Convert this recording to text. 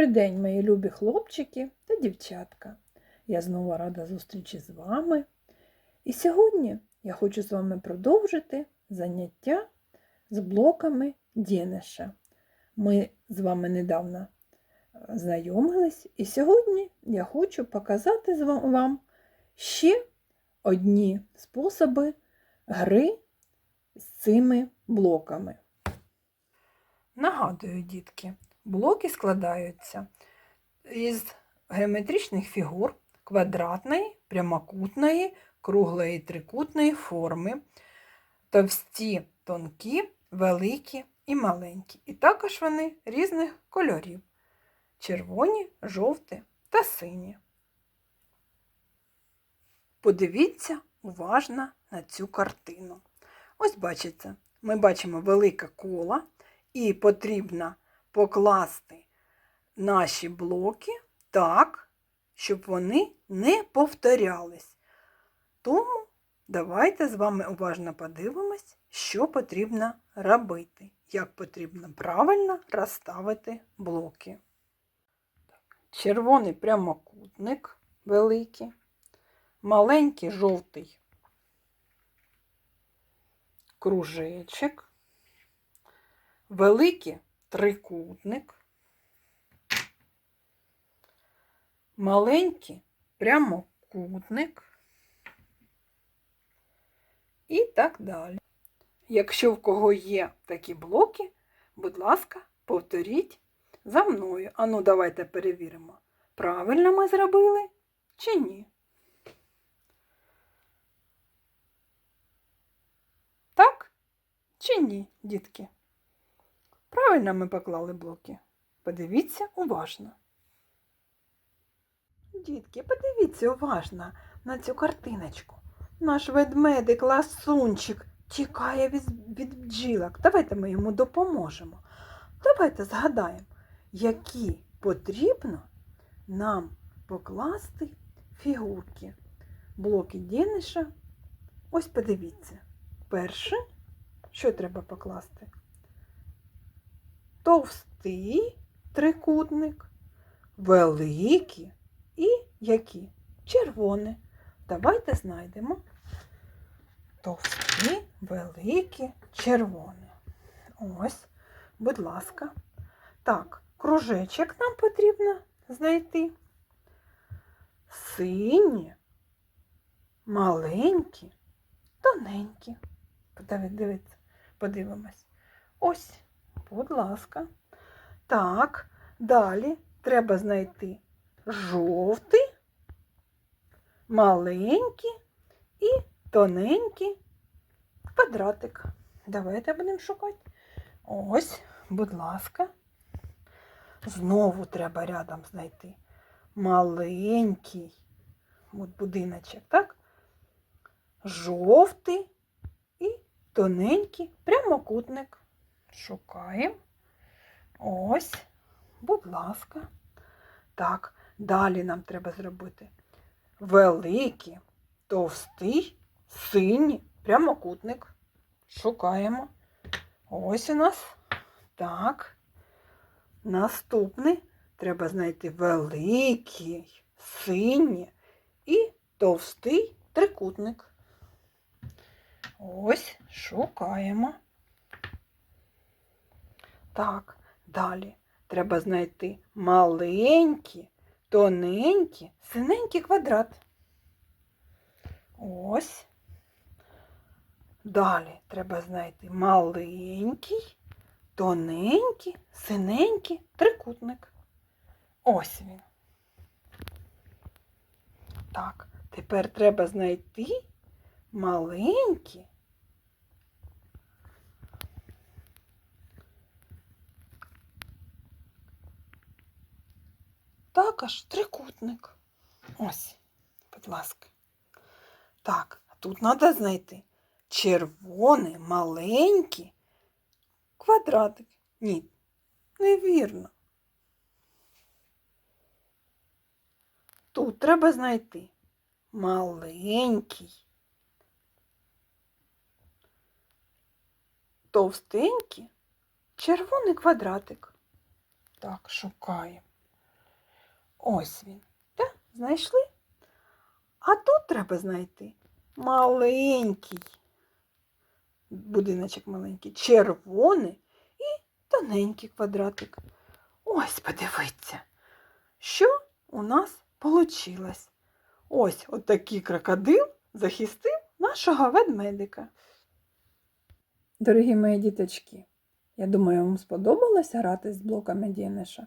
Добрий день, мої любі хлопчики та дівчатка. Я знову рада зустрічі з вами. І сьогодні я хочу з вами продовжити заняття з блоками Дєниша. Ми з вами недавно е, знайомились, і сьогодні я хочу показати вам ще одні способи гри з цими блоками. Нагадую, дітки, блоки складаються із геометричних фігур квадратної, прямокутної, круглої трикутної форми, товсті, тонкі, великі і маленькі. І також вони різних кольорів червоні, жовті та сині. Подивіться уважно на цю картину. Ось бачите, ми бачимо велике коло, і потрібно покласти наші блоки так, щоб вони не повторялись. Тому давайте з вами уважно подивимось, що потрібно робити, як потрібно правильно розставити блоки. Червоний прямокутник великий, маленький жовтий кружечок, великий трикутник, маленький прямокутник і так далі. Якщо в кого є такі блоки, будь ласка, повторіть за мною. Ану, давайте перевіримо, правильно ми зробили чи ні. Так чи ні, дітки? Правильно ми поклали блоки. Подивіться уважно. Дітки, подивіться уважно на цю картиночку. Наш ведмедик ласунчик тікає від, від бджілок. Давайте ми йому допоможемо. Давайте згадаємо, які потрібно нам покласти фігурки. Блоки Дєниша. Ось подивіться. Перше, що треба покласти? Товстий трикутник, великий і які? Червоне. Давайте знайдемо товсті, великі, червоне. Ось, будь ласка. Так, кружечок нам потрібно знайти. Сині, маленькі, тоненькі. Подивимось. Ось, будь ласка. Так, далі треба знайти жовтий, маленький і тоненький квадратик. Давайте будемо шукати. Ось, будь ласка. Знову треба рядом знайти маленький от будиночок, так? Жовтий і тоненький прямокутник. Шукаємо. Ось, будь ласка. Так, далі нам треба зробити великий, товстий, синій прямокутник. Шукаємо. Ось у нас. Так. Наступний треба знайти великий, синій і товстий трикутник. Ось, шукаємо. Так, далі треба знайти маленький, тоненький, синенький квадрат. Ось. Далі треба знайти маленький, тоненький, синенький трикутник. Ось він. Так, тепер треба знайти маленький. Також трикутник. Ось, будь ласка. Так, тут треба знайти червоний, маленький квадратик. Ні, невірно. Тут треба знайти маленький, товстенький червоний квадратик. Так, шукаємо. Ось він. Так, знайшли? А тут треба знайти маленький будиночок маленький, червоний і тоненький квадратик. Ось, подивіться, що у нас вийшло. Ось отакий крокодил захистив нашого ведмедика. Дорогі мої діточки, я думаю, вам сподобалося грати з блоками Дєниша.